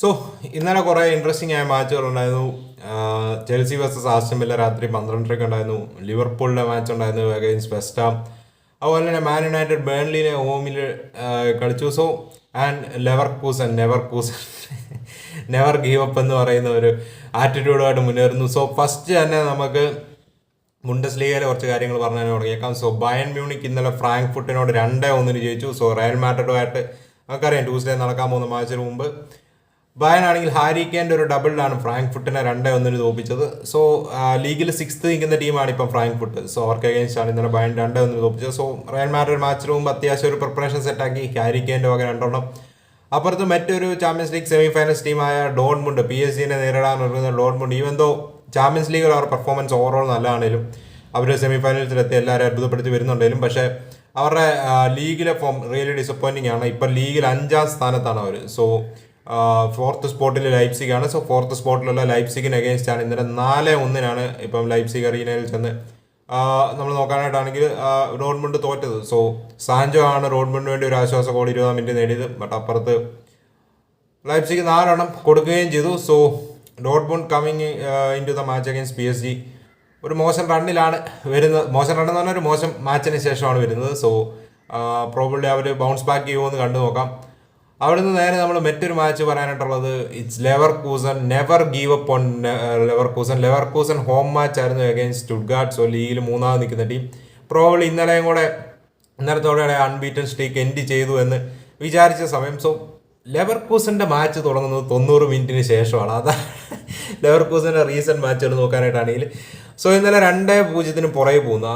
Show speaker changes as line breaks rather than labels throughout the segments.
So ഇന്നലെ കുറേ interesting ആയ മാച്ചുകൾ ഉണ്ടായിരുന്നു. ചെൽസി വേഴ്സസ് ആസ്റ്റമില്ല രാത്രി പന്ത്രണ്ടരയ്ക്ക് ഉണ്ടായിരുന്നു. ലിവർപൂളിന്റെ മാച്ച് ഉണ്ടായിരുന്നു അഗെയിൻസ്റ്റ് വെസ്റ്റാം അതുപോലെ തന്നെ മാൻ യുണൈറ്റഡ് ബേൺലിനെ ഹോമിൽ കളിച്ചു so and Leverkusen Neverkusen never give up എന്ന് പറയുന്ന ഒരു ആറ്റിറ്റ്യൂഡുമായിട്ട് മുന്നേറുന്നു. സോ ഫസ്റ്റ് തന്നെ നമുക്ക് മുണ്ടസ് ലീഗയിലെ കുറച്ച് കാര്യങ്ങൾ പറഞ്ഞു തന്നെ തുടങ്ങിയേക്കാം. സോ ബയൻ മ്യൂണിക് ഇന്നലെ ഫ്രാങ്ക്ഫുട്ടിനോട് രണ്ടേ ഒന്നിന് ജയിച്ചു. സോ റയൽ മാറ്റഡുമായിട്ട് നമുക്കറിയാം ട്യൂസ്ഡേ നടക്കാൻ പോകുന്ന മാച്ചിന് മുമ്പ്. ബയൻ ആണെങ്കിൽ ഹാരിക്കേന്റെ ഒരു ഡബിളിലാണ് ഫ്രാങ്ക്ഫുട്ടിനെ രണ്ടേ ഒന്നിന് തോപ്പിച്ചത്. സോ ലീഗിൽ സിക്സ്ത് നിൽക്കുന്ന ടീമാണ് ഇപ്പം ഫ്രാങ്ക്ഫുട്ട്. സോ അവർക്ക് അഗേൻസ്റ്റ് ആണ് ഇന്നലെ ബയൻ രണ്ടേ ഒന്നിന് തോപ്പിച്ചത്. സോ റയൽ മാഡ്രിഡ് മാച്ചിന് മുമ്പ് അത്യാവശ്യം ഒരു പ്രിപ്പറേഷൻ സെറ്റാക്കി ഹാരിക്കേന്റെ വക രണ്ടെണ്ണം. അപ്പുറത്ത് മറ്റൊരു ചാമ്പ്യൻസ് ലീഗ് സെമി ഫൈനൽസ് ടീമായ ഡോൺമുണ്ട്. പി എസ് സിനെ നേരിടാൻ ഒരുങ്ങുന്ന ഡോൺമുണ്ട്. ഈവൻ ദോ ചാമ്പ്യൻസ് ലീഗിൽ അവർ പെർഫോമൻസ് ഓവറോൾ നല്ലതാണേലും അവർ സെമി ഫൈനൽസിലെത്തി എല്ലാവരും അത്ഭുതപ്പെടുത്തി വരുന്നുണ്ടെങ്കിലും പക്ഷേ അവരുടെ ലീഗിലെ ഫോം റിയലി ഡിസപ്പോയിന്റിങ് ആണ്. ഇപ്പം ലീഗിൽ അഞ്ചാം സ്ഥാനത്താണ് അവർ സോ ഫോർത്ത് സ്പോട്ടിൽ ലൈപ്സിക് ആണ്. സോ ഫോർത്ത് സ്പോട്ടിലുള്ള ലൈപ്സിക്കിന് അഗേൻസ്റ്റ് ആണ്. ഇന്നലെ നാല് ഒന്നിനാണ് ഇപ്പം ലൈപ്സിക് അറീനയിൽ ചെന്ന്. നമ്മൾ നോക്കാനായിട്ടാണെങ്കിൽ റോഡ്മുണ്ട് തോറ്റത്. സോ സാഞ്ചോ ആണ് റോഡ്മുണ്ടിന് വേണ്ടി ഒരു ആശ്വാസ ഗോൾ ഇരുപതാം മിനിറ്റ് നേടിയത്. ബട്ട് അപ്പുറത്ത് ലൈപ്സിക്ക് നാലെണ്ണം കൊടുക്കുകയും ചെയ്തു. So Dortmund coming in to the match against P S G ഒരു മോശം റണ്ണിലാണ് വരുന്നത്. മോശം റണ്ണെന്ന് പറഞ്ഞാൽ ഒരു മോശം മാച്ചിന് ശേഷമാണ് വരുന്നത്. സോ പ്രോബ്ലി അവർ ബൗൺസ് ബാക്ക് ചെയ്യുമെന്ന് കണ്ടു നോക്കാം അവിടുന്ന് നേരെ നമ്മൾ മറ്റൊരു മാച്ച് പറയാനായിട്ടുള്ളത് it's Leverkusen never give up on Leverkusen Leverkusen home match ആയിരുന്നു അഗൈൻസ്റ്റ് സ്റ്റുഡ്ഗാർഡ് സോ ലീഗിൽ മൂന്നാമത് നിൽക്കുന്ന ടീം പ്രോബ്ലി ഇന്നലെയും കൂടെ ഇന്നലത്തോടെ അൺബീറ്റൻ സ്ട്രീക്ക് എൻഡ് ചെയ്തു എന്ന് വിചാരിച്ച സമയം. സോ ലെവർ കൂസന്റെ മാച്ച് തുടങ്ങുന്നത് തൊണ്ണൂറ് മിനിറ്റിന് ശേഷമാണ്. അതാ ലെവർ കൂസന്റെ റീസെന്റ് മാച്ചുകൾ നോക്കാനായിട്ടാണെങ്കിൽ സോ ഇന്നലെ രണ്ടേ പൂജ്യത്തിന് പുറകെ പോകുന്നു.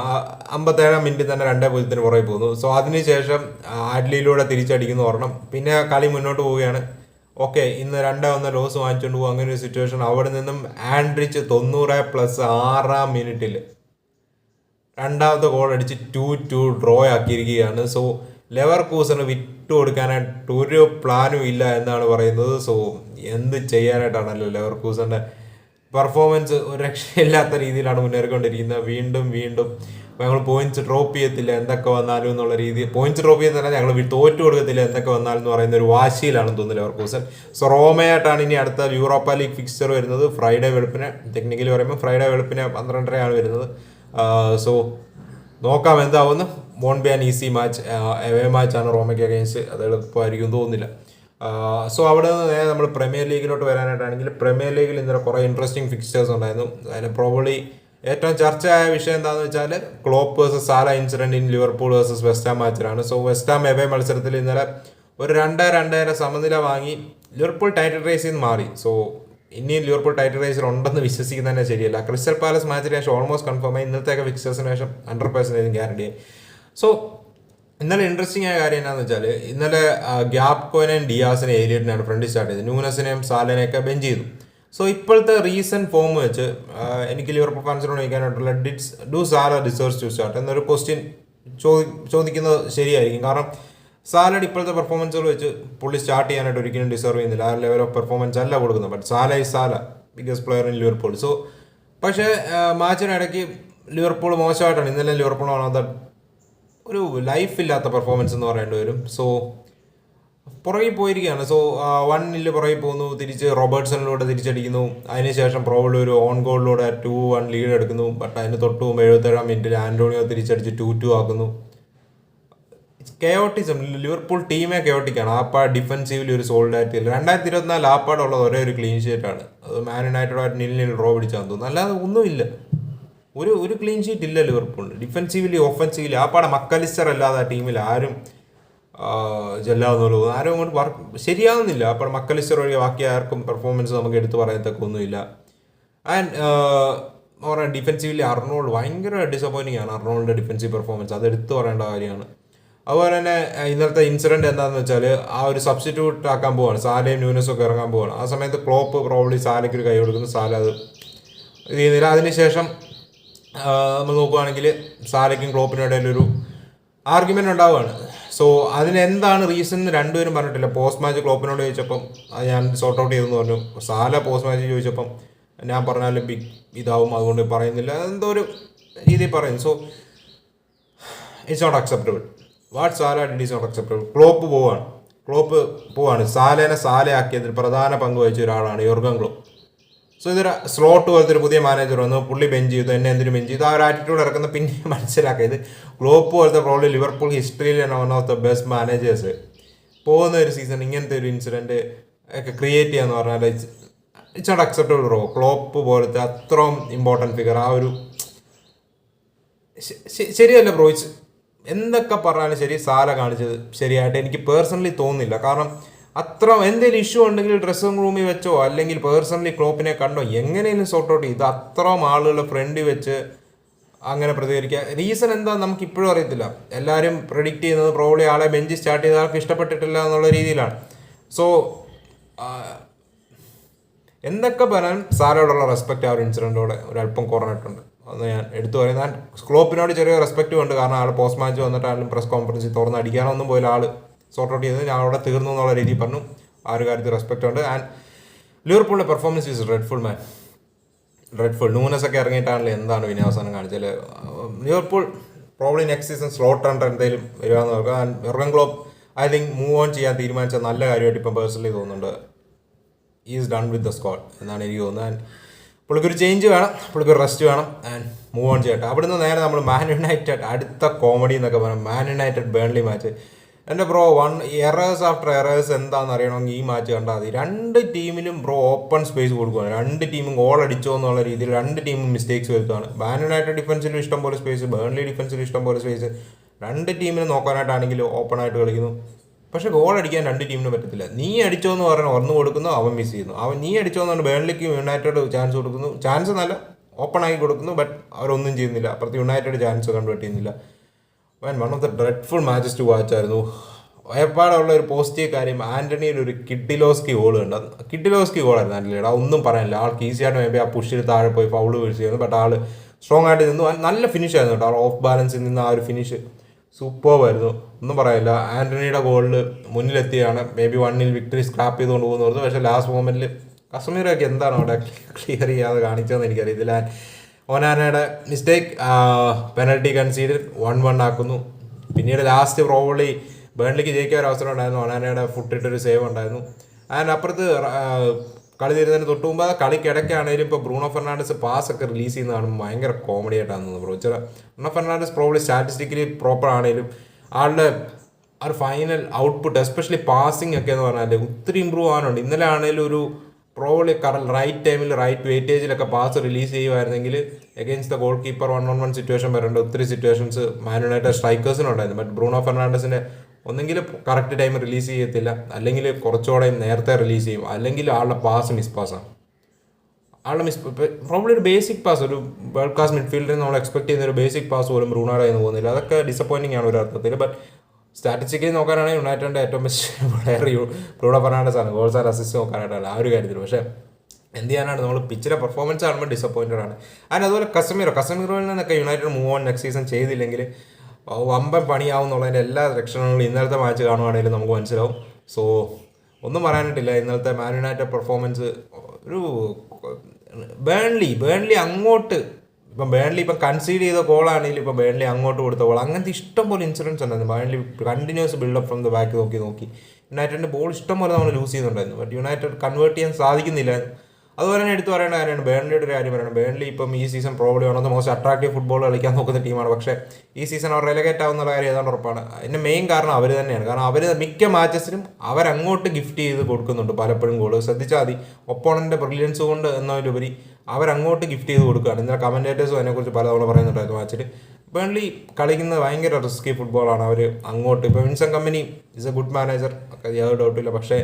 അമ്പത്തേഴാം മിനിറ്റിൽ തന്നെ രണ്ടേ പൂജ്യത്തിന് പുറകെ പോകുന്നു. സോ അതിനുശേഷം ആഡ്ലിയിലൂടെ തിരിച്ചടിക്കുന്നു ഓർണം പിന്നെ കളി മുന്നോട്ട് പോവുകയാണ്. ഓക്കെ ഇന്ന് രണ്ടേ ഒന്ന് ലോസ് വാങ്ങിച്ചുകൊണ്ട് പോകും. അങ്ങനെ ഒരു സിറ്റുവേഷൻ അവിടെ നിന്നും ആൻഡ്രിച്ച് തൊണ്ണൂറ് പ്ലസ് ആറാം മിനിറ്റിൽ രണ്ടാമത്തെ ഗോൾ അടിച്ച് ടു ടു ഡ്രോ ആക്കിയിരിക്കുകയാണ്. സോ ലെവർ കൂസിന് വിട്ടു കൊടുക്കാനായിട്ട് ഒരു പ്ലാനും ഇല്ല എന്നാണ് പറയുന്നത്. സോ എന്ത് ചെയ്യാനായിട്ടാണല്ലോ ലെവർ കൂസന്റെ പെർഫോമൻസ് ഒരു രക്ഷയില്ലാത്ത രീതിയിലാണ് മുന്നേറിക്കൊണ്ടിരിക്കുന്നത്. വീണ്ടും വീണ്ടും ഞങ്ങൾ പോയിന്റ്സ് ഡ്രോപ്പ് ചെയ്യത്തില്ല എന്തൊക്കെ വന്നാലും എന്നുള്ള രീതി. പോയിന്റ്സ് ഡ്രോപ്പ് ചെയ്യത്തില്ല ഞങ്ങൾ തോറ്റു കൊടുക്കത്തില്ല എന്തൊക്കെ വന്നാലും എന്ന് പറയുന്ന ഒരു വാശിയിലാണെന്ന് തോന്നുന്നു ലെവർക്കൂസൻ കൂസൻ സോ റോമയായിട്ടാണ് ഇനി അടുത്ത യൂറോപ്പ ലീഗ് ഫിക്സ്ചർ വരുന്നത്. ഫ്രൈഡേ വെളുപ്പിന് ടെക്നിക്കലി പറയുമ്പോൾ ഫ്രൈഡേ വെളുപ്പിന് പന്ത്രണ്ടരയാണ് വരുന്നത്. സോ നോക്കാം എന്താവുന്നു won be an easy match away മാച്ചാണ് റോമയ്ക്ക് അഗേൻസ്റ്റ് അത് എളുപ്പമായിരിക്കും തോന്നുന്നില്ല. സോ അവിടെ നിന്ന് നേരെ നമ്മൾ പ്രീമിയർ ലീഗിലോട്ട് വരാനായിട്ടാണെങ്കിൽ പ്രീമിയർ ലീഗിൽ ഇന്നലെ കുറേ ഇൻട്രസ്റ്റിംഗ് ഫിക്സ്റ്റേഴ്സ് ഉണ്ടായിരുന്നു. അതിൽ പ്രോബ്ലി ഏറ്റവും ചർച്ചയായ വിഷയം എന്താണെന്ന് വെച്ചാൽ Klopp versus Salah incident in Liverpool versus West Ham മാച്ചിലാണ്. So West Ham away മത്സരത്തിൽ ഇന്നലെ ഒരു രണ്ട് രണ്ടര സമനില വാങ്ങി ലിവർപൂൾ ടൈറ്റിൽ റേസിൽ നിന്ന് മാറി. സോ ഇനിയും ലിവർപൂൾ ടൈറ്റിൽ റേസിൽ ഉണ്ടെന്ന് വിശ്വസിക്കുന്നത് തന്നെ ശരിയല്ല. ക്രിസ്റ്റൽ പാലസ് മാച്ചിന് ശേഷം ഓൾമോസ്റ്റ് കൺഫേം ആയി. ഇന്നത്തെ ഫിക്സേഴ്സിന് ശേഷം ഹൺഡ്രഡ് പെർസെന്റേജ് ഗ്യാരണ്ടി സോ ഇന്നലെ ഇൻട്രസ്റ്റിംഗ് ആയ കാര്യം എന്താണെന്ന് വെച്ചാൽ ഇന്നലെ ഗ്യാപ് കോനെയും ഡിയാസിനെ ഏലിയറ്റിനെയാണ് ഫ്രണ്ട് സ്റ്റാർട്ട് ചെയ്തത്. ന്യൂനസിനെയും സാലനെയൊക്കെ ബെഞ്ച് ചെയ്തു. സോ ഇപ്പോഴത്തെ റീസെന്റ് ഫോം വെച്ച് എനിക്ക് ലിവർപൂൾ ഫാൻസിനോട് ചോദിക്കാനായിട്ടുള്ള ഡിറ്റ്സ് do Salah deserves to start എന്നൊരു ക്വസ്റ്റ്യൻ ചോദി ചോദിക്കുന്നത് ശരിയായിരിക്കും. കാരണം സാലഡ് ഇപ്പോഴത്തെ പെർഫോമൻസുകൾ വെച്ച് പുള്ളി സ്റ്റാർട്ട് ചെയ്യാനായിട്ട് ഒരിക്കലും ഡിസേർവ് ചെയ്യുന്നില്ല. ആ ലെവൽ ഓഫ് പെർഫോമൻസ് അല്ല കൊടുക്കുന്നത്. But Salah is Salah biggest player in Liverpool so പക്ഷേ മാച്ചിനിടയ്ക്ക് ലിവർപൂൾ മോശമായിട്ടാണ്. ഇന്നലെ ലിവർപൂൾ ആണ് ഒരു ലൈഫ് ഇല്ലാത്ത പെർഫോമൻസ് എന്ന് പറയേണ്ടി വരും. സോ പുറകിൽ പോയിരിക്കുകയാണ്. സോ വണ്ണിൽ പുറകിൽ പോകുന്നു. തിരിച്ച് റോബർട്ട്സണിലൂടെ തിരിച്ചടിക്കുന്നു. അതിനുശേഷം പ്രോബിൾ ഒരു ഓൺ ഗോളിലൂടെ ടു വൺ ലീഡ് എടുക്കുന്നു. ബട്ട് അതിന് തൊട്ട് മുമ്പ് എഴുപത്തേഴാം മിനിറ്റിൽ ആന്റോണിയോ തിരിച്ചടിച്ച് ടു ടു ആക്കുന്നു. കെയോട്ടിസം ലിവർപൂൾ ടീമേ കെയോട്ടിക്കാണ് ആപ്പാട് ഡിഫൻസീവ്ലി ഒരു സോൾഡായിട്ട് ഇല്ല രണ്ടായിരത്തി ഇരുപത്തിനാല് ആപ്പാടുള്ളത് ഒരേ ഒരു ക്ലീൻ ഷീറ്റാണ് അത് മാൻ യുണൈറ്റഡായിട്ട് നിൽ നിൽ ഡ്രോ പിടിച്ചാന്ന് തോന്നുന്നു. അല്ലാതെ ഒന്നുമില്ല. ഒരു ഒരു ക്ലീൻ ഷീറ്റ് ഇല്ല ലിവർപൂളിന് ഡിഫൻസീവ്ലി ഒഫൻസീവ്ലി പാടെ മക്കലിസ്റ്റർ അല്ലാതെ ആ ടീമിൽ ആരും ചെല്ലാവുന്നുള്ളൂ ആരും അങ്ങോട്ട് വർക്ക് ശരിയാവുന്നില്ല. അപ്പോൾ മക്കലിസ്റ്റർ വഴി ബാക്കി ആർക്കും പെർഫോമൻസ് നമുക്ക് എടുത്തു പറയത്തക്ക ഒന്നുമില്ല. ആൻഡ് പറയാം ഡിഫൻസീവ്ലി അർണോൾഡ് ഭയങ്കര ഡിസപ്പോയിന്റിംഗ് ആണ് അർണോൾഡിന്റെ ഡിഫൻസീവ് പെർഫോമൻസ് അത് എടുത്തു പറയേണ്ട കാര്യമാണ്. അതുപോലെ തന്നെ ഇന്നലത്തെ ഇൻസിഡന്റ് എന്താണെന്ന് വെച്ചാൽ ആ ഒരു സബ്സ്റ്റിറ്റ്യൂട്ട് ആക്കാൻ പോവാണ്. സാലയും ന്യൂനസും ഒക്കെ ഇറങ്ങാൻ പോവാണ്. ആ സമയത്ത് ക്ലോപ്പ് പ്രോബ്ലി സാലയ്ക്ക് ഒരു കൈ കൊടുക്കുന്നു. സാല അത് ഇത് ചെയ്യുന്നില്ല. അതിനുശേഷം ആ, നമ്മൾ നോക്കുവാണെങ്കിൽ സാലയ്ക്കും ക്ലോപ്പിനും ഇടയിൽ ഒരു ആർഗ്യുമെന്റ് ഉണ്ടാവുകയാണ്. സോ അതിന് എന്താണ് റീസൺ എന്ന് രണ്ടുപേരും പറഞ്ഞിട്ടില്ല. പോസ്റ്റ് മാച്ച് ക്ലോപ്പിനോട് ചോദിച്ചപ്പം ഞാൻ സോർട്ട് ഔട്ട് ചെയ്തെന്ന് പറഞ്ഞു. സാല പോസ്റ്റ് മാച്ച് ചോദിച്ചപ്പം ഞാൻ പറഞ്ഞാലും ബിഗ് ഇതാവും അതുകൊണ്ട് പറയുന്നില്ല. എന്തോ ഒരു രീതിയിൽ പറയും so it's not acceptable what Salah it's not acceptable Klopp പോവാണ്. ക്ലോപ്പ് പോവാണ്. സാലേനെ സാലയാക്കിയതിൽ പ്രധാന പങ്ക് വഹിച്ച ഒരാളാണ് യോർഗൻ ക്ലോപ്പ്. സോ ഇതൊരു സ്ലോട്ട് പോലത്തെ ഒരു പുതിയ മാനേജർ വന്നു. പുള്ളി ബെഞ്ച് ചെയ്തു. എന്നെ എന്തിനു ബെഞ്ച് ചെയ്തു? ആ ഒരു ആറ്റിറ്റ്യൂഡ് ഇറക്കുന്ന പിന്നെ മനസ്സിലാക്കുക ഇത് ഗ്ലോപ്പ് പോലത്തെ പ്രോബ്ലം ലിവർപൂൾ ഹിസ്റ്ററിയിൽ one of the best managers പോകുന്ന ഒരു സീസൺ ഇങ്ങനത്തെ ഒരു ഇൻസിഡന്റ് ഒക്കെ ക്രിയേറ്റ് ചെയ്യാന്ന് പറഞ്ഞാൽ ഇറ്റ്സ് നോട്ട് അക്സെപ്റ്റബിൾ റോ ക്ലോപ്പ് പോലത്തെ അത്രയും ഇമ്പോർട്ടന്റ് ഫിഗർ ആ ഒരു ശരിയല്ല ബ്രോ എന്തൊക്കെ പറഞ്ഞാലും ശരി സാല കാണിച്ചത് ശരിയായിട്ട് എനിക്ക് പേഴ്സണലി തോന്നുന്നില്ല. കാരണം അത്ര എന്തെങ്കിലും ഇഷ്യൂ ഉണ്ടെങ്കിൽ ഡ്രസ്സിംഗ് റൂമിൽ വെച്ചോ അല്ലെങ്കിൽ പേഴ്സണലി ക്ലോപ്പിനെ കണ്ടോ എങ്ങനെയും സോർട്ട് ഔട്ട് ചെയ്ത് അത്രയും ആളുകളുടെ ഫ്രണ്ടിൽ വെച്ച് അങ്ങനെ പ്രതികരിക്കുക. റീസൺ എന്താ നമുക്ക് ഇപ്പോഴും അറിയത്തില്ല. എല്ലാവരും പ്രഡിക്റ്റ് ചെയ്യുന്നത് പ്രോബ്ലി ആളെ ബെഞ്ച് സ്റ്റാർട്ട് ചെയ്ത ആൾക്ക് ഇഷ്ടപ്പെട്ടിട്ടില്ല എന്നുള്ള രീതിയിലാണ്. സോ എന്തൊക്കെ പറയാൻ സാറോടുള്ള റെസ്പെക്റ്റ് ആ ഒരു ഇൻസിഡന്റോടെ ഒരല്പം കുറഞ്ഞിട്ടുണ്ട്. അന്ന് ഞാൻ എടുത്തു പറയും ഞാൻ സ്ക്ലോപ്പിനോട് ചെറിയ റെസ്പെക്റ്റും ഉണ്ട്. കാരണം ആൾ പോസ്റ്റ് മാച്ച് വന്നിട്ടാണെങ്കിലും പ്രസ് കോൺഫറൻസിൽ തുറന്ന് അടിക്കാനൊന്നും പോലും ആൾ സോർട്ട് ഔട്ട് ചെയ്തത്. ഞാൻ അവിടെ തീർന്നു എന്നുള്ള രീതിയിൽ പറഞ്ഞു. ആ ഒരു കാര്യത്തിൽ റെസ്പെക്റ്റ് ഉണ്ട്. And ലിവർപൂളിന്റെ performance is dreadful man dreadful Nunez ഒക്കെ ഇറങ്ങിയിട്ടാണല്ലോ എന്താണ് വിനയാസനം കാണിച്ചാൽ Liverpool probably next season Slot render എന്തെങ്കിലും വരുവാന്ന് നോക്കുക and Jurgen Klopp I think move on ചെയ്യാൻ തീരുമാനിച്ച നല്ല കാര്യമായിട്ട് ഇപ്പം പേഴ്സണലി തോന്നുന്നുണ്ട്. Is done with the squad എന്നാണ് എനിക്ക് തോന്നുന്നത്. ആൻഡ് പുള്ളിക്കൊരു ചേഞ്ച് വേണം. പുള്ളിക്കൊരു റെസ്റ്റ് വേണം. ആൻഡ് മൂവ് ഓൺ ചെയ്യട്ടെ. അവിടുന്ന് നേരെ നമ്മൾ മാൻ യുണൈറ്റഡ് അടുത്ത കോമഡി എന്നൊക്കെ പറയാം. മാൻ യുണൈറ്റഡ് ബേൺലി മാച്ച് എന്റെ bro one errors after errors എന്താണെന്ന് അറിയണമെങ്കിൽ ഈ മാച്ച് കണ്ടാൽ മതി. രണ്ട് ടീമിലും ബ്രോ ഓപ്പൺ സ്പേസ് കൊടുക്കുകയാണ് രണ്ട് ടീമും ഗോൾ അടിച്ചോ എന്നുള്ള രീതിയിൽ രണ്ട് ടീമും മിസ്റ്റേക്സ് വരുത്തുകയാണ് മാൻ യുണൈറ്റഡ് ഡിഫൻസിലും ഇഷ്ടം പോലെ സ്പേസ് ബേൺലി ഡിഫൻസിലും ഇഷ്ടം പോലെ സ്പേസ് രണ്ട് ടീമിനെ നോക്കാനായിട്ടാണെങ്കിൽ ഓപ്പൺ ആയിട്ട് കളിക്കുന്നു. പക്ഷേ ഗോൾ അടിക്കാൻ രണ്ട് ടീമിനും പറ്റത്തില്ല. നീ അടിച്ചോ എന്ന് പറഞ്ഞാൽ ഒന്ന് കൊടുക്കുന്നു അവൻ മിസ് ചെയ്യുന്നു. അവൻ നീ അടിച്ചോ എന്ന് പറഞ്ഞാൽ ബേൺലിക്ക് യുണൈറ്റഡ് ചാൻസ് കൊടുക്കുന്നു. ചാൻസ് നല്ല ഓപ്പൺ ആക്കി കൊടുക്കുന്നു ബട്ട് അവരൊന്നും ചെയ്യുന്നില്ല. അപ്പുറത്ത് യുണൈറ്റഡ് ചാൻസ് കൺവേർട്ട് ചെയ്യുന്നില്ല one of the dreadful matches to watch ആയിരുന്നു. എപ്പാടുള്ള ഒരു പോസിറ്റീവ് കാര്യം ആന്റണിയുടെ ഒരു കിഡിലോസ്കി ഗോൾ കണ്ട കിഡിലോസ്കി ഗോളായിരുന്നു ആന്റണിയുടെ. ഒന്നും പറയാനില്ല. ആൾക്ക് ഈസി ആയിട്ട് മേബി ആ പുഷിൽ താഴെ പോയി ഫൗൾ വീഴ്ചയായിരുന്നു ബട്ട് ആൾ സ്ട്രോങ് ആയിട്ട് നിന്നു. നല്ല ഫിനിഷ് ആയിരുന്നു കേട്ടോ. ഓഫ് ബാലൻസിൽ നിന്ന് ആ ഒരു ഫിനിഷ് സൂപ്പർ ആയിരുന്നു. ഒന്നും പറയാനില്ല. ആന്റണിയുടെ ഗോളിൽ മുന്നിലെത്തിയാണ്. മേ ബി വണ്ണിൽ വിക്ടറി സ്ക്രാപ്പ് ചെയ്തുകൊണ്ട് പോകുന്നു പക്ഷേ ലാസ്റ്റ് മൊമെന്റിൽ കശ്മീരൊക്കെ എന്താണ് അവിടെ ക്ലിയർ ചെയ്യാതെ കാണിച്ചതെന്ന് എനിക്കറിയത്തില്ല. ഒനാനയുടെ mistake penalty concede one one ആക്കുന്നു. പിന്നീട് ലാസ്റ്റ് പ്രോബ്ലി ബേൺലിക്ക് ജയിക്കാൻ ഒരു അവസരം ഉണ്ടായിരുന്നു. ഒനാനയുടെ ഫുട്ടിട്ടൊരു സേവ് ഉണ്ടായിരുന്നു. ആൻഡ് അപ്പുറത്ത് കളി തീരുന്നതിന് തൊട്ട് മുമ്പ് കളിക്കിടയ്ക്കാണെങ്കിലും ഇപ്പോൾ ബ്രൂണോ ഫെർണാണ്ടസ് പാസ് ഒക്കെ റിലീസ് ചെയ്യുന്നതാണ് ഭയങ്കര കോമഡി ആയിട്ടാണ് തോന്നുന്നത് ബ്രോ ചില Bruno Fernandes probably statistically proper ആണെങ്കിലും ആളുടെ ആ ഒരു ഫൈനൽ ഔട്ട്പുട്ട് എസ്പെഷ്യലി പാസിംഗ് ഒക്കെ എന്ന് പറഞ്ഞാൽ ഒത്തിരി ഇമ്പ്രൂവ് ആവാനുണ്ട്. ഇന്നലെ ആണെങ്കിലും ഒരു പ്രോബ്ലി കറണ്ട് റൈറ്റ് ടൈമിൽ റൈറ്റ് വെയിറ്റേജിലൊക്കെ pass release ചെയ്യുമായിരുന്നെങ്കിൽ against the goalkeeper one one one situation വരേണ്ട. ഒത്തിരി സിറ്റുവേഷൻസ് മാൻ യുണൈറ്റഡ് സ്ട്രൈക്കേഴ്സിനുണ്ടായിരുന്നു ബട്ട് ബ്രൂണോ ഫെർണാണ്ടസിന്റെ ഒന്നെങ്കിൽ കറക്റ്റ് ടൈം റിലീസ് ചെയ്യത്തില്ല. അല്ലെങ്കിൽ കുറച്ചുകൂടെ നേരത്തെ റിലീസ് ചെയ്യും. അല്ലെങ്കിൽ ആളുടെ പാസ് മിസ് പാസ്സാണ് ആളുടെ മിസ് പ്രോബ്ലി ഒരു ബേസിക് പാസ് ഒരു വേൾഡ് ക്ലാസ് മിഡ്ഫീൽഡിൽ നമ്മൾ എക്സ്പെക്ട് ചെയ്യുന്ന ഒരു ബേസിക് പാസ് പോലും ബ്രൂണോയുടെ നിന്ന് പോകുന്നില്ല. അതൊക്കെ ഡിസപ്പോയിന്റിംഗ് ആണ് ഒരു അർത്ഥത്തിൽ. ബട്ട് സ്റ്റാറ്റിസ്റ്റിക്കലി നോക്കാനാണെങ്കിൽ യുണൈറ്റഡിന്റെ ഏറ്റവും ബെസ്റ്റ് പ്ലെയർ ബ്രൂണോ ഫെർണാണ്ടസ് ആണ്. ഗോൾസ് ആർ അസിസ്റ്റ് നോക്കാനായിട്ടല്ല ആ ഒരു കാര്യത്തിൽ പക്ഷേ എന്ത് ചെയ്യാനാണ്? നമ്മൾ പിച്ചിലെ പെർഫോമൻസ് കാണുമ്പോൾ ഡിസപ്പോയിന്റഡ് ആണ്. അതിന് അതുപോലെ കസമീറോ കസമീറോയിൽ നിന്നൊക്കെ United move on next season ചെയ്തില്ലെങ്കിൽ വമ്പൻ പണിയാവും എന്നുള്ളതിന്റെ എല്ലാ ലക്ഷണങ്ങളും ഇന്നലത്തെ മാച്ച് കാണുവാണെങ്കിലും നമുക്ക് മനസ്സിലാവും. സോ ഒന്നും പറയാനായിട്ടില്ല. ഇന്നലത്തെ മാൻ യുണൈറ്റഡ് പെർഫോമൻസ് ഒരു ബേൺലി ബേൺലി അങ്ങോട്ട് ഇപ്പം ബേൺലി ഇപ്പം കൺസീഡ് ചെയ്ത ഗോളാണെങ്കിലും ഇപ്പം ബേൺലി അങ്ങോട്ട് കൊടുത്ത ഗോൾ അങ്ങനത്തെ ഇഷ്ടം പോലെ ഇൻസിഡൻസ് ഉണ്ടായിരുന്നു. Burnley continues build up from the back നോക്കി നോക്കി. യുണൈറ്റഡിന്റെ ബോൾ ഇഷ്ടം പോലെ നമ്മൾ ലൂസ് ചെയ്യുന്നുണ്ടായിരുന്നു ബട്ട് യുണൈറ്റഡ് കൺവേർട്ട് ചെയ്യാൻ സാധിക്കുന്നില്ല. അതുപോലെ തന്നെ എടുത്തു പറയേണ്ട കാര്യമാണ് ബേൺലിയുടെ ഒരു കാര്യം പറയണം. ബേൺലി ഇപ്പം ഈ season probably one the most attractive football കളിക്കാൻ നോക്കുന്ന ടീമാണ് പക്ഷേ ഈ സീസൺ അവർ റെലഗേറ്റ് ആവുന്ന കാര്യം ഏതാണ്ട് ഉറപ്പാണ്. അതിന്റെ മെയിൻ കാരണം അവർ തന്നെയാണ്. കാരണം അവർ മിക്ക മാച്ചസിനും അവരങ്ങോട്ട് ഗിഫ്റ്റ് ചെയ്ത് കൊടുക്കുന്നുണ്ട് പലപ്പോഴും ഗോൾ ശ്രദ്ധിച്ചാൽ മതി. ഒപ്പോണന്റെ ബ്രില്യൻസ് കൊണ്ട് എന്നതിലുപരി അവരങ്ങോട്ട് ഗിഫ്റ്റ് ചെയ്ത് കൊടുക്കുകയാണ്. ഇന്നലെ കമന്റേറ്റേഴ്സും അതിനെക്കുറിച്ച് പലതവണ പറയുന്നുണ്ടായിരുന്നു മാച്ചിൽ ബേൺലി കളിക്കുന്നത് ഭയങ്കര റിസ്കി ഫുട്ബോളാണ് അവർ അങ്ങോട്ട് ഇപ്പോൾ Vincent Kompany is a good manager യാതൊരു ഡൗട്ടില്ല പക്ഷേ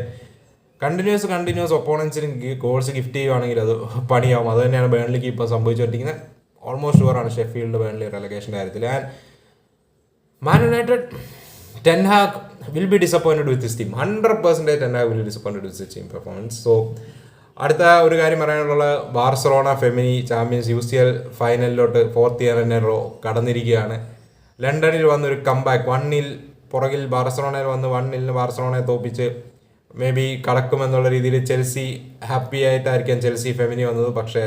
കണ്ടിന്യൂസ് കണ്ടിന്യൂസ് ഒപ്പോണൻസിന് ഗോൾസ് ഗിഫ്റ്റ് ചെയ്യുവാണെങ്കിൽ അത് പണിയാവും. അത് തന്നെയാണ് ബേൺലിക്ക് ഇപ്പോൾ സംഭവിച്ചുകൊണ്ടിരിക്കുന്നത്. ഓൾമോസ്റ്റ് ഷുവറാണ് ഷെഫീൽഡ് ബേൺലി റെലഗേഷന്റെ കാര്യത്തിൽ and Man United Ten Hag will be disappointed with this team hundred percentage Ten Hag will disappointed with this team performance so അടുത്ത ഒരു കാര്യം പറയാനുള്ള Barcelona Femeni champions U C L ഫൈനലിലോട്ട് fourth year തന്നെ കടന്നിരിക്കുകയാണ്. ലണ്ടനിൽ വന്നൊരു കംബാക്ക് വണ്ണിൽ പുറകിൽ ബാർസലോണയിൽ വന്ന് വണ്ണിൽ ബാർസലോണയെ തോപ്പിച്ച് മേ ബി കടക്കുമെന്നുള്ള രീതിയിൽ ചെൽസി ഹാപ്പി ആയിട്ടായിരിക്കാം ചെൽസി ഫെമിനി വന്നത്. പക്ഷേ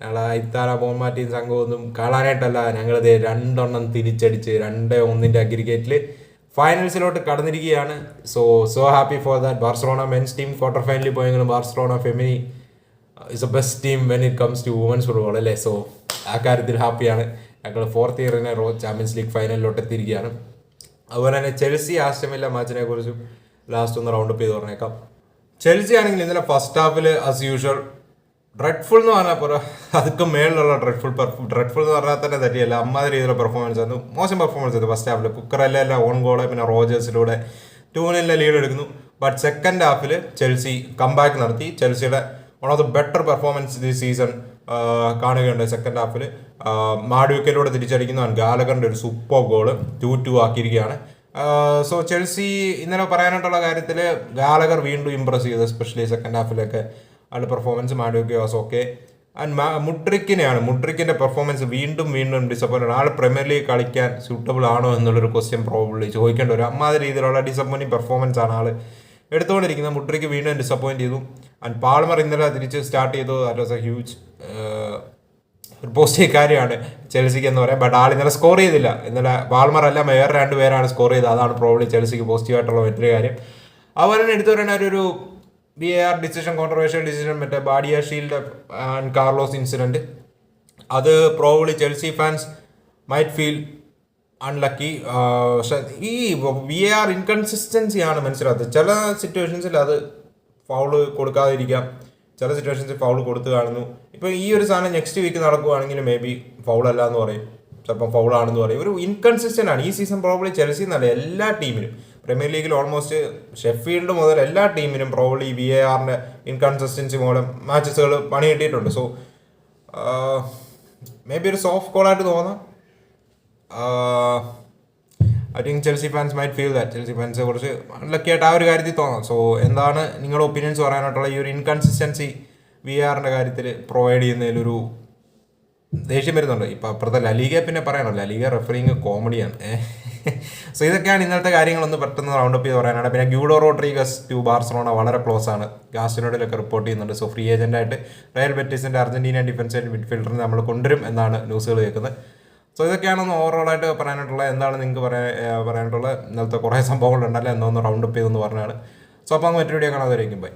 ഞങ്ങളെ ഇത്താര മോൺമാറ്റിയും സംഘവും ഒന്നും കാണാനായിട്ടല്ല. ഞങ്ങളിത് രണ്ടെണ്ണം തിരിച്ചടിച്ച് രണ്ട് ഒന്നിന്റെ അഗ്രിഗേറ്റിൽ ഫൈനൽസിലോട്ട് കടന്നിരിക്കുകയാണ്. So so happy for that Barcelona men's team quarter ഫൈനലിൽ പോയെങ്കിലും Barcelona Femeni is a best team when it comes to women's football അല്ലേ? സോ ആ കാര്യത്തിൽ ഹാപ്പിയാണ് ഞങ്ങൾ ഫോർത്ത് ഇയറിനെ റോ ചാമ്പ്യൻസ് ലീഗ് ഫൈനലിലോട്ട് എത്തിയിരിക്കുകയാണ്. അതുപോലെ തന്നെ ചെൽസി ആസ്റ്റമില്ല മാച്ചിനെ കുറിച്ചും ലാസ്റ്റ് ഒന്ന് റൗണ്ട് അപ്പ് ചെയ്ത് പറഞ്ഞേക്കാം. ചെൽസി ആണെങ്കിൽ ഇന്നലെ ഫസ്റ്റ് ഹാഫിൽ ആസ് യൂഷ്വൽ ഡ്രെഡ്ഫുൾ എന്ന് പറഞ്ഞാൽ പോരാ. അതൊക്കെ മേളിലുള്ള ഡ്രെഡ്ഫുൾ പെർഫോം ഡ്രെഡ്ഫുൾ എന്ന് പറഞ്ഞാൽ തന്നെ തെറ്റിയല്ല. അമ്മാതിരി രീതിയിലുള്ള പെർഫോമൻസ് ആയിരുന്നു. മോശം പെർഫോമൻസ് ആയിരുന്നു ഫസ്റ്റ് ഹാഫിൽ കുക്കറല്ല ഓൺ ഗോൾ പിന്നെ റോജേഴ്സിലൂടെ ടൂണിലെ ലീഡ് എടുക്കുന്നു. ബട്ട് സെക്കൻഡ് ഹാഫിൽ ചെൽസി കംബാക്ക് നടത്തി. ചെൽസിയുടെ one of the better performance ഈ സീസൺ കാണുകയുണ്ട് സെക്കൻഡ് ഹാഫിൽ മാഡ്യൂക്കയിലൂടെ തിരിച്ചടിക്കുന്നു. ഗാലകറിന്റെ ഒരു സൂപ്പർ ഗോൾ ടു ടു ആക്കിയിരിക്കുകയാണ്. സോ ചെൽസി ഇന്നലെ പറയാനായിട്ടുള്ള കാര്യത്തിൽ ഗാലകർ വീണ്ടും ഇമ്പ്രസ് ചെയ്തു എസ്പെഷ്യലി സെക്കൻഡ് ഹാഫിലൊക്കെ ആളുടെ performance Madueke goes okay and മുട്രിക്കിനെയാണ്. മുട്രിക്കിന്റെ പെർഫോമൻസ് വീണ്ടും വീണ്ടും ഡിസപ്പോയിന്റ് ആൾ പ്രീമിയർ ലീഗ് കളിക്കാൻ സൂട്ടബിൾ ആണോ എന്നുള്ളൊരു ക്വസ്റ്റ്യൻ പ്രോബ്ലി ചോദിക്കേണ്ട ഒരു അമ്മാതിരി രീതിയിലുള്ള ഡിസപ്പോയിന്റിംഗ് പെർഫോമൻസ് ആണ് ആൾ എടുത്തുകൊണ്ടിരിക്കുന്നത്. മുട്രിക്ക് വീണ്ടും ഡിസപ്പോയിന്റ് ചെയ്തു. ആൻഡ് പാൾമർ ഇന്നലെ തിരിച്ച് സ്റ്റാർട്ട് ചെയ്തു. ദാറ്റ് വാസ് എ ഹ്യൂജ് ഒരു പോസിറ്റീവ് കാര്യമാണ് ചെൽസിക്ക് എന്ന് പറയാം ബട്ട് ആൾ ഇന്നലെ സ്കോർ ചെയ്തില്ല. ഇന്നലെ പാൾമർ അല്ല വേറെ രണ്ട് പേരാണ് സ്കോർ ചെയ്തത്. അതാണ് പ്രോബ്ലി ചെൽസിക്ക് പോസിറ്റീവായിട്ടുള്ള മറ്റൊരു കാര്യം. തന്നെ എടുത്തു പറയുന്ന ഒരു B A R decision controversial decision മറ്റേ Badiashile and Carlos incident അത് probably Chelsea fans might feel unlucky പക്ഷെ ഈ വി എ ആർ ഇൻകൺസിസ്റ്റൻസി ആണ് മനസ്സിലാത്തത് ചില സിറ്റുവേഷൻസിൽ അത് ഫൗൾ കൊടുക്കാതിരിക്കാം. ചില സിറ്റുവേഷൻസിൽ ഫൗൾ കൊടുത്തു കാണുന്നു. ഇപ്പോൾ ഈ ഒരു സാധനം നെക്സ്റ്റ് വീക്ക് നടക്കുവാണെങ്കിൽ മേ ബി ഫൗൾ അല്ല എന്ന് പറയും. ചിലപ്പം ഫൗൾ ആണെന്ന് പറയും. ഒരു ഇൻകൺസിസ്റ്റന്റ് ആണ്. ഈ സീസൺ പ്രോബ്ലി ചെൽസി എന്നല്ല എല്ലാ ടീമിനും പ്രീമിയർ ലീഗിൽ ഓൾമോസ്റ്റ് ഷെഫീൽഡ് മുതൽ എല്ലാ ടീമിനും പ്രോബ്ലി വി എ ആറിന്റെ ഇൻകൺസിസ്റ്റൻസി മൂലം മാച്ചസുകൾ പണി കിട്ടിയിട്ടുണ്ട്. സോ മേ ബി ഒരു സോഫ്റ്റ് കോളായിട്ട് തോന്നാം. I think Chelsea fans might feel that Chelsea fans കുറച്ച് ലക്കി ആയിട്ട് ആ ഒരു കാര്യത്തിൽ തോന്നാം. സോ എന്താണ് നിങ്ങളുടെ ഒപ്പീനിയൻസ് പറയാനായിട്ടുള്ള ഈ ഒരു ഇൻകൺസിസ്റ്റൻസി വി ആറിന്റെ കാര്യത്തിൽ പ്രൊവൈഡ് ചെയ്യുന്നതിലൊരു ദേഷ്യം വരുന്നുണ്ട്. ഇപ്പം അപ്പുറത്തെ ലലീഗ പിന്നെ പറയണോ ലലീഗ റെഫറിങ് കോമഡിയാണ് സോ ഇതൊക്കെയാണ് ഇന്നത്തെ കാര്യങ്ങളൊന്ന് പെട്ടെന്ന് റൗണ്ട് അപ്പ് ചെയ്ത് പറയാനാണ്. പിന്നെ ഗ്യൂഡോ റോഡ്രിഗസ് ടു ബാർസലോണ വളരെ ക്ലോസ് ആണ്. ഗാസിനോഡിലൊക്കെ റിപ്പോർട്ട് ചെയ്യുന്നുണ്ട്. സോ ഫ്രീ ഏജന്റായിട്ട് റയൽ ബെറ്റീസിന്റെ അർജന്റീന ഡിഫൻസ് മിഡ്ഫീൽഡറിനെ നമ്മൾ കൊണ്ടുവരും എന്നാണ് ന്യൂസുകൾ കേൾക്കുന്നത്. സോ ഇതൊക്കെയാണെന്ന് ഓവറോളായിട്ട് പറയാനായിട്ടുള്ള എന്താണ് നിങ്ങൾക്ക് പറയാൻ പറയാനായിട്ടുള്ള ഇന്നലത്തെ കുറേ സംഭവങ്ങളുണ്ടല്ലോ എന്നൊന്ന് റൗണ്ട് അപ്പ് ചെയ്തെന്ന് പറഞ്ഞാണ്. സോ അപ്പോൾ അങ്ങ് മറ്റൊരു വീഡിയോ കാണാതെ ബൈ